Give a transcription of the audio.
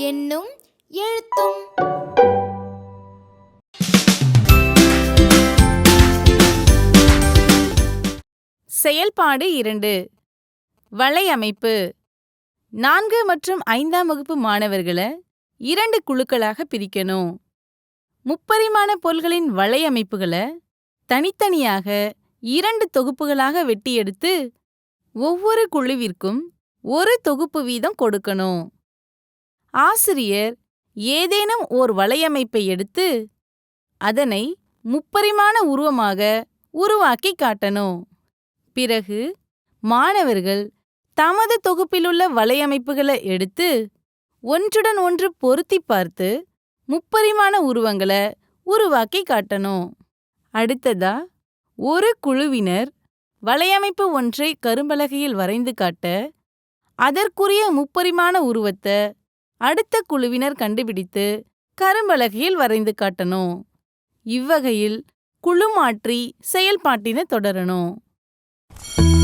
என்னும் எழுத்தும். செயல்பாடு இரண்டு. வலையமைப்பு. நான்கு மற்றும் ஐந்தாம் வகுப்பு மாணவர்களை இரண்டு குழுக்களாக பிரிக்கணும். முப்பரிமாண பொருள்களின் வலையமைப்புகளை தனித்தனியாக இரண்டு தொகுப்புகளாக வெட்டி எடுத்து ஒவ்வொரு குழுவிற்கும் ஒரு தொகுப்பு வீதம் கொடுக்கணும். ஆசிரியர் ஏதேனும் ஓர் வலையமைப்பை எடுத்து அதனை முப்பரிமாண உருவமாக உருவாக்கி காட்டணும். பிறகு மாணவர்கள் தமது தொகுப்பிலுள்ள வலையமைப்புகளை எடுத்து ஒன்றுடன் ஒன்று பொருத்தி பார்த்து முப்பரிமாண உருவங்களை உருவாக்கி காட்டணும். அடுத்ததா ஒரு குழுவினர் வலையமைப்பு ஒன்றை கரும்பலகையில் வரைந்து காட்ட அதற்குரிய முப்பரிமாண உருவத்தை அடுத்த குழுவினர் கண்டுபிடித்து கரும்பலகையில் வரைந்து காட்டணும். இவ்வகையில் குழு மாற்றி செயல்பாட்டினை தொடரணும். Thank you.